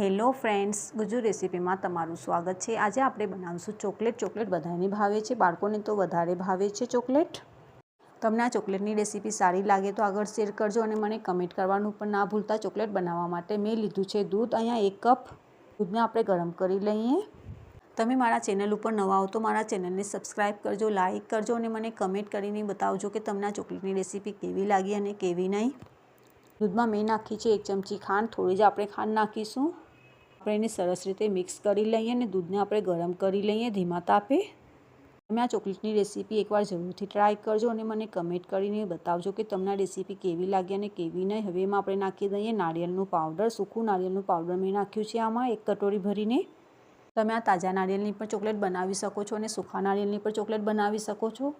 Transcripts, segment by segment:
Hello friends, Gujju રેસીપીમાં તમારું સ્વાગત છે. આજે આપણે બનાવીશું ચોકલેટ. ચોકલેટ બધાને ભાવે છે, બાળકોને તો વધારે ભાવે છે ચોકલેટ. તમને આ ચોકલેટની રેસીપી સારી લાગે તો આગળ શેર કરજો અને મને કમેન્ટ કરવાનું પણ ના ભૂલતા. ચોકલેટ બનાવવા માટે મેં લીધું છે દૂધ, અહીંયા એક કપ. દૂધને આપણે ગરમ કરી લઈએ. તમે મારા ચેનલ ઉપર નવા હો તો મારા ચેનલને સબસ્ક્રાઈબ કરજો, લાઇક કરજો અને મને કમેન્ટ કરીને બતાવજો કે તમને આ ચોકલેટની રેસીપી કેવી લાગી અને કેવી નહીં. દૂધમાં મેં નાખી છે એક ચમચી ખાંડ. થોડી જ આપણે ખાંડ નાખીશું. આપણે એને સરસ રીતે મિક્સ કરી લઈએ અને દૂધને આપણે ગરમ કરી લઈએ ધીમા તાપે. તમે આ ચોકલેટની રેસીપી એકવાર જરૂરથી ટ્રાય કરજો અને મને કમેન્ટ કરીને બતાવજો કે તમને રેસીપી કેવી લાગી અને કેવી નહીં. હવે એમાં આપણે નાખી દઈએ નારિયેળનું પાવડર સૂકું નારિયેળનું પાવડર મેં નાખ્યું છે આમાં એક કટોરી ભરીને. તમે આ તાજા નારિયેળની પણ ચોકલેટ બનાવી શકો છો અને સૂકા નારિયેળની પણ ચોકલેટ બનાવી શકો છો.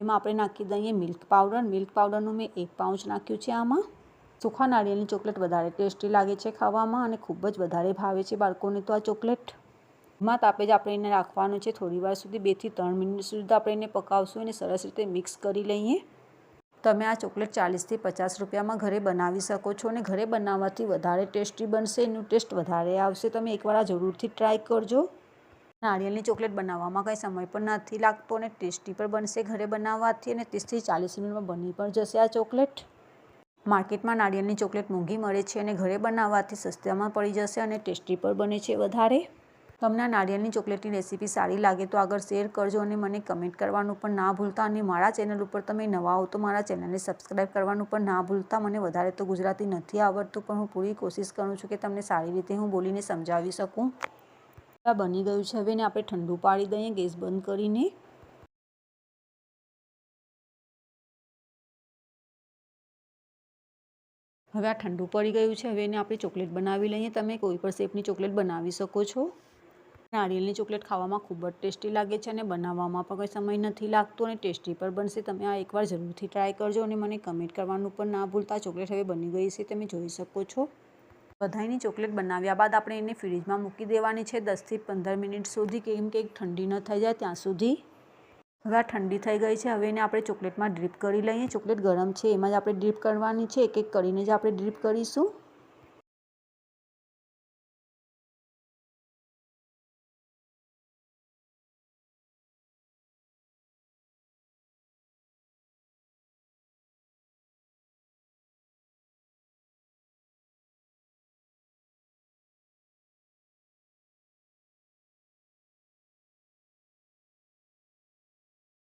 એમાં આપણે નાખી દઈએ મિલ્ક પાવડર મિલ્ક પાવડરનું મેં એક પાઉચ નાખ્યું છે આમાં. સૂકા નાળિયેરની ચોકલેટ વધારે ટેસ્ટી લાગે છે ખાવામાં અને ખૂબ જ વધારે ભાવે છે બાળકોને તો આ ચોકલેટ. માં તાપે જ આપણે એને રાખવાનું છે. થોડી વાર સુધી બેથી ત્રણ મિનિટ સુધી આપણે એને પકાવશું અને સરસ રીતે મિક્સ કરી લઈએ. તમે આ ચોકલેટ ચાલીસથી પચાસ રૂપિયામાં ઘરે બનાવી શકો છો અને ઘરે બનાવવાથી વધારે ટેસ્ટી બનશે, એનું ટેસ્ટ વધારે આવશે. તમે એકવાર આ જરૂરથી ટ્રાય કરજો. નારિયેળની ચોકલેટ બનાવવામાં કંઈ સમય પણ નથી લાગતો અને ટેસ્ટી પણ બનશે ઘરે બનાવવાથી અને ત્રીસથી ચાલીસ મિનિટમાં બની પણ જશે આ ચોકલેટ. માર્કેટમાં નાળિયેરની ચોકલેટ મોંઘી મળે છે અને ઘરે બનાવવાથી સસ્તામાં પડી જશે અને ટેસ્ટી પણ બને છે વધારે. તમને નાળિયેરની ચોકલેટની રેસીપી સારી લાગે તો આગળ શેર કરજો અને મને કમેન્ટ કરવાનું પણ ના ભૂલતા અને મારા ચેનલ ઉપર તમે નવા હો તો મારા ચેનલને સબસ્ક્રાઈબ કરવાનું પણ ના ભૂલતા. મને વધારે તો ગુજરાતી નથી આવડતું, પણ હું પૂરી કોશિશ કરું છું કે તમને સારી રીતે હું બોલીને સમજાવી શકું. બની ગયું છે. હવે આપણે ઠંડુ પાડી દઈએ ગેસ બંધ કરીને. હવે આ ઠંડુ પડી ગયું છે, હવે એને આપણે ચોકલેટ બનાવી લઈએ. તમે કોઈ પણ શેપની ચોકલેટ બનાવી શકો છો. નારિયેળની ચોકલેટ ખાવામાં ખૂબ જ ટેસ્ટી લાગે છે અને બનાવવામાં પણ કંઈ સમય નથી લાગતો અને ટેસ્ટી પણ બનશે. તમે આ એકવાર જરૂરથી ટ્રાય કરજો અને મને કમેન્ટ કરવાનું પણ ના ભૂલતા. ચોકલેટ હવે બની ગઈ છે, તમે જોઈ શકો છો. બધાની ચોકલેટ બનાવ્યા બાદ આપણે એને ફ્રીજમાં મૂકી દેવાની છે દસથી પંદર મિનિટ સુધી, કેમ કે ઠંડી ન થઈ જાય ત્યાં સુધી. હવે આ ઠંડી થઈ ગઈ છે, હવે એને આપણે ચોકલેટમાં ડ્રીપ કરી લઈએ. ચોકલેટ ગરમ છે, એમાં જ આપણે ડ્રીપ કરવાની છે એક એક કરીને જ આપણે ડ્રીપ કરીશું.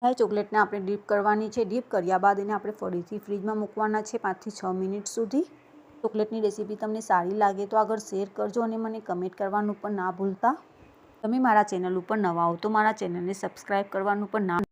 હવે ચોકલેટને આપણે ડીપ કરવાની છે. ડીપ કર્યા બાદ એને આપણે ફરીથી ફ્રીજમાં મૂકવાના છે પાંચથી છ મિનિટ સુધી. ચોકલેટની રેસીપી તમને સારી લાગે તો આગળ શેર કરજો અને મને કમેન્ટ કરવાનું પણ ના ભૂલતા. તમે મારા ચેનલ ઉપર નવા હો તો મારા ચેનલને સબસ્ક્રાઈબ કરવાનું પણ ના